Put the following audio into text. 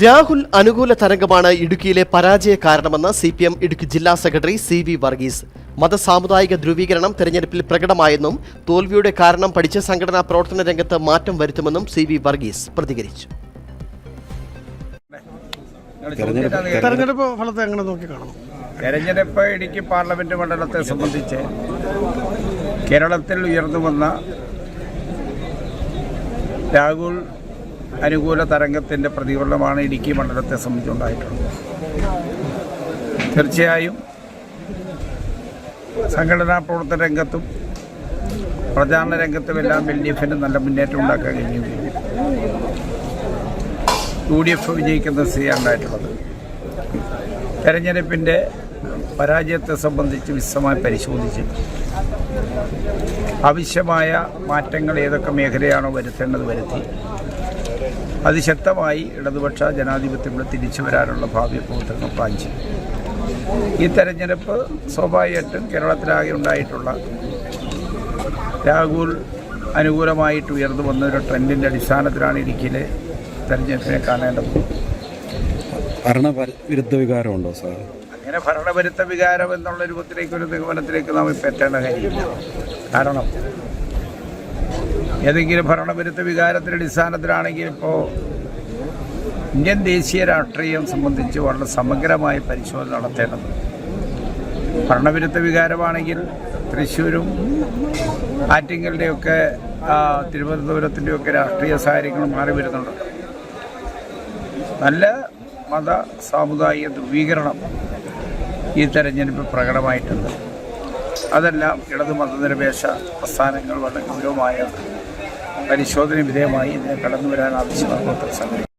രാഹുൽ അനുകൂല തരംഗമാണ് ഇടുക്കിയിലെ പരാജയ കാരണമെന്ന് സി പി എം ഇടുക്കി ജില്ലാ സെക്രട്ടറി സി വി വർഗീസ്. മതസാമുദായിക ധ്രുവീകരണം തെരഞ്ഞെടുപ്പിൽ പ്രകടമായെന്നും തോൽവിയുടെ കാരണം പഠിച്ച സംഘടനാ പ്രവർത്തന രംഗത്ത് മാറ്റം വരുത്തുമെന്നും സി വി വർഗീസ് പ്രതികരിച്ചു. തെരഞ്ഞെടുപ്പ് ഫലത്തെ എങ്ങനെ നോക്കി കാണണം? തെരഞ്ഞെടുപ്പ് ഇടുക്കി പാർലമെന്റ് മണ്ഡലത്തെ സംബന്ധിച്ച് കേരളത്തിൽ ഉയർന്നു വന്ന രാഹുൽ അനുകൂല തരംഗത്തിന്റെ പ്രതിഫലനമാണ് ഇടുക്കി മണ്ഡലത്തെ സംബന്ധിച്ചുണ്ടായിട്ടുള്ളത്. തീർച്ചയായും സംഘടനാ പ്രവർത്തന രംഗത്തും പ്രചാരണ രംഗത്തുമെല്ലാം എൽ ഡി എഫിന് നല്ല മുന്നേറ്റം ഉണ്ടാക്കാൻ കഴിഞ്ഞു യു ഡി എഫ് വിജയിക്കുന്ന സ്ഥിതിയാണ് ഉണ്ടായിട്ടുള്ളത് തെരഞ്ഞെടുപ്പിന്റെ പരാജയത്തെ സംബന്ധിച്ച് വിശദമായി പരിശോധിച്ച് ആവശ്യമായ മാറ്റങ്ങൾ ഏതൊക്കെ മേഖലയാണോ വരുത്തേണ്ടത് വരുത്തി അതിശക്തമായി ഇടതുപക്ഷ ജനാധിപത്യം ഇവിടെ തിരിച്ചു വരാനുള്ള ഭാവി പ്രവർത്തനങ്ങൾ പ്ലാൻ ഈ തെരഞ്ഞെടുപ്പ് സ്വാഭാവികമായിട്ടും കേരളത്തിലാകെ ഉണ്ടായിട്ടുള്ള രാഹുൽ അനുകൂലമായിട്ട് ഉയർന്നു വന്ന ഒരു ട്രെൻഡിന്റെ അടിസ്ഥാനത്തിലാണ് ഇടുക്കിയിലെ തെരഞ്ഞെടുപ്പിനെ കാണേണ്ടത്. ഭരണവിരുദ്ധ വികാരമുണ്ടോ സാർ? അങ്ങനെ ഭരണവിരുദ്ധ വികാരം എന്നുള്ള രൂപത്തിലേക്ക് ഒരു നിഗമനത്തിലേക്ക് നാം ഇപ്പം എത്തേണ്ട കാര്യമില്ല. കാരണം ഏതെങ്കിലും ഭരണവിരുദ്ധ വികാരത്തിന്റെ അടിസ്ഥാനത്തിലാണെങ്കിൽ ഇപ്പോൾ ഇന്ത്യൻ ദേശീയ രാഷ്ട്രീയം സംബന്ധിച്ച് വളരെ സമഗ്രമായ പരിശോധന നടത്തേണ്ടത്. ഭരണവിരുദ്ധ വികാരമാണെങ്കിൽ തൃശ്ശൂരും ആറ്റിങ്ങലിന്റെയൊക്കെ തിരുവനന്തപുരത്തിന്റെയൊക്കെ രാഷ്ട്രീയ സാഹചര്യങ്ങൾ മാറി വരുന്നുണ്ട്. നല്ല മത സാമുദായിക ധ്രുവീകരണം ഈ തെരഞ്ഞെടുപ്പ് പ്രകടമായിട്ടുണ്ട്. അതെല്ലാം ഇടതു മതനിരപേക്ഷ പ്രസ്ഥാനങ്ങൾ വളരെ ഗൗരവമായ പരിശോധന വിധേയമായി ഇതിനെ കടന്നു വരാൻ ആവശ്യമായ സംഘടിപ്പിക്കും